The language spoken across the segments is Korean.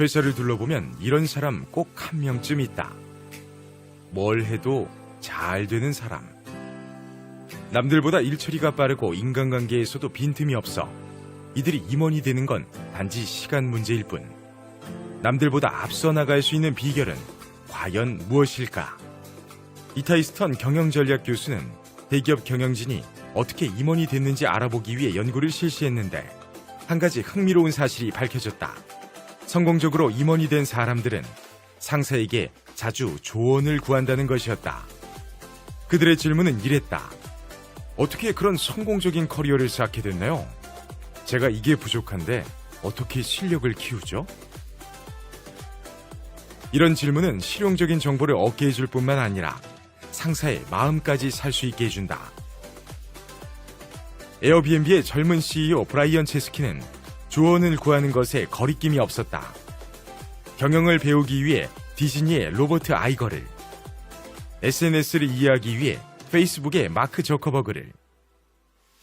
회사를 둘러보면 이런 사람 꼭 한 명쯤 있다. 뭘 해도 잘 되는 사람. 남들보다 일처리가 빠르고 인간관계에서도 빈틈이 없어 이들이 임원이 되는 건 단지 시간 문제일 뿐. 남들보다 앞서 나갈 수 있는 비결은 과연 무엇일까? 이타이스턴 경영전략 교수는 대기업 경영진이 어떻게 임원이 됐는지 알아보기 위해 연구를 실시했는데 한 가지 흥미로운 사실이 밝혀졌다. 성공적으로 임원이 된 사람들은 상사에게 자주 조언을 구한다는 것이었다. 그들의 질문은 이랬다. 어떻게 그런 성공적인 커리어를 쌓게 됐나요? 제가 이게 부족한데 어떻게 실력을 키우죠? 이런 질문은 실용적인 정보를 얻게 해줄 뿐만 아니라 상사의 마음까지 살 수 있게 해준다. 에어비앤비의 젊은 CEO 브라이언 체스키는 조언을 구하는 것에 거리낌이 없었다. 경영을 배우기 위해 디즈니의 로버트 아이거를, SNS를 이해하기 위해 페이스북의 마크 저커버그를,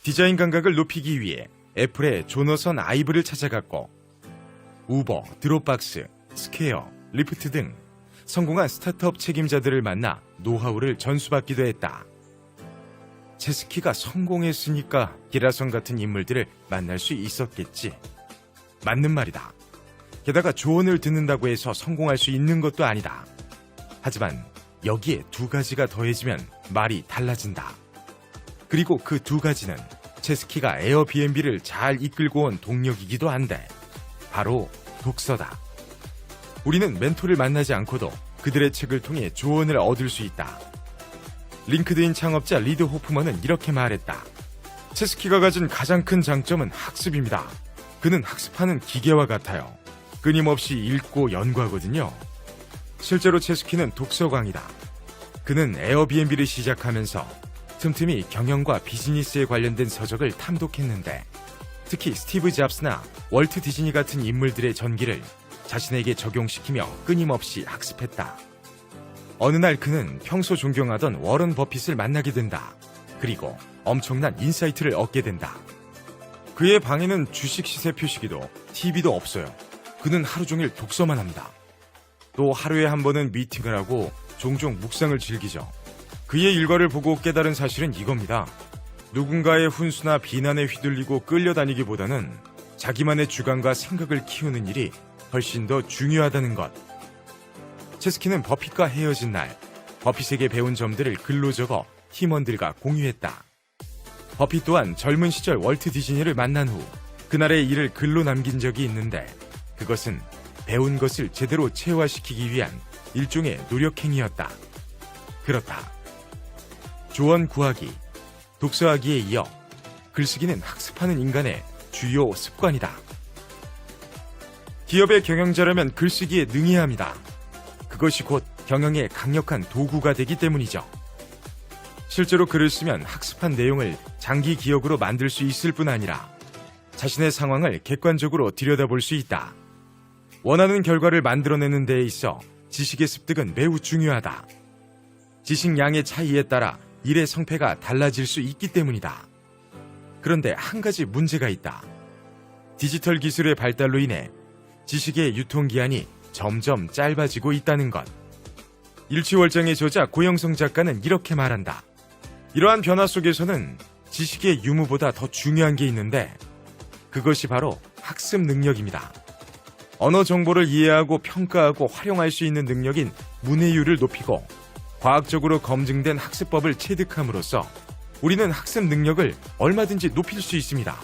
디자인 감각을 높이기 위해 애플의 조너선 아이브를 찾아갔고, 우버, 드롭박스, 스퀘어, 리프트 등 성공한 스타트업 책임자들을 만나 노하우를 전수받기도 했다. 체스키가 성공했으니까 기라성 같은 인물들을 만날 수 있었겠지. 맞는 말이다. 게다가 조언을 듣는다고 해서 성공할 수 있는 것도 아니다. 하지만 여기에 두 가지가 더해지면 말이 달라진다. 그리고 그 두 가지는 체스키가 에어비앤비를 잘 이끌고 온 동력이기도 한데 바로 독서다. 우리는 멘토를 만나지 않고도 그들의 책을 통해 조언을 얻을 수 있다. 링크드인 창업자 리드 호프먼은 이렇게 말했다. 체스키가 가진 가장 큰 장점은 학습입니다. 그는 학습하는 기계와 같아요. 끊임없이 읽고 연구하거든요. 실제로 체스키는 독서광이다. 그는 에어비앤비를 시작하면서 틈틈이 경영과 비즈니스에 관련된 서적을 탐독했는데 특히 스티브 잡스나 월트 디즈니 같은 인물들의 전기를 자신에게 적용시키며 끊임없이 학습했다. 어느 날 그는 평소 존경하던 워런 버핏을 만나게 된다. 그리고 엄청난 인사이트를 얻게 된다. 그의 방에는 주식 시세 표시기도 TV도 없어요. 그는 하루 종일 독서만 합니다. 또 하루에 한 번은 미팅을 하고 종종 묵상을 즐기죠. 그의 일과를 보고 깨달은 사실은 이겁니다. 누군가의 훈수나 비난에 휘둘리고 끌려다니기보다는 자기만의 주관과 생각을 키우는 일이 훨씬 더 중요하다는 것. 체스키는 버핏과 헤어진 날, 버핏에게 배운 점들을 글로 적어 팀원들과 공유했다. 버핏 또한 젊은 시절 월트 디즈니를 만난 후 그날의 일을 글로 남긴 적이 있는데 그것은 배운 것을 제대로 체화시키기 위한 일종의 노력행위였다. 그렇다. 조언 구하기, 독서하기에 이어 글쓰기는 학습하는 인간의 주요 습관이다. 기업의 경영자라면 글쓰기에 능해야 합니다. 그것이 곧 경영의 강력한 도구가 되기 때문이죠. 실제로 글을 쓰면 학습한 내용을 장기 기억으로 만들 수 있을 뿐 아니라 자신의 상황을 객관적으로 들여다볼 수 있다. 원하는 결과를 만들어내는 데에 있어 지식의 습득은 매우 중요하다. 지식량의 차이에 따라 일의 성패가 달라질 수 있기 때문이다. 그런데 한 가지 문제가 있다. 디지털 기술의 발달로 인해 지식의 유통기한이 점점 짧아지고 있다는 것. 일치월장의 저자 고영성 작가는 이렇게 말한다. 이러한 변화 속에서는 지식의 유무보다 더 중요한 게 있는데 그것이 바로 학습 능력입니다. 언어 정보를 이해하고 평가하고 활용할 수 있는 능력인 문해율을 높이고 과학적으로 검증된 학습법을 체득함으로써 우리는 학습 능력을 얼마든지 높일 수 있습니다.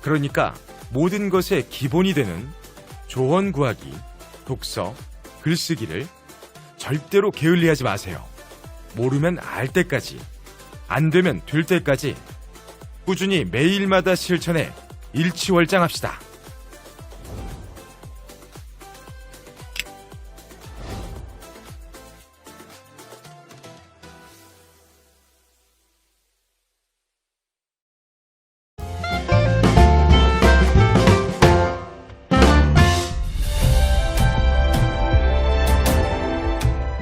그러니까 모든 것의 기본이 되는 조언 구하기, 독서, 글쓰기를 절대로 게을리하지 마세요. 모르면 알 때까지, 안 되면 될 때까지 꾸준히 매일마다 실천해 일치월장합시다.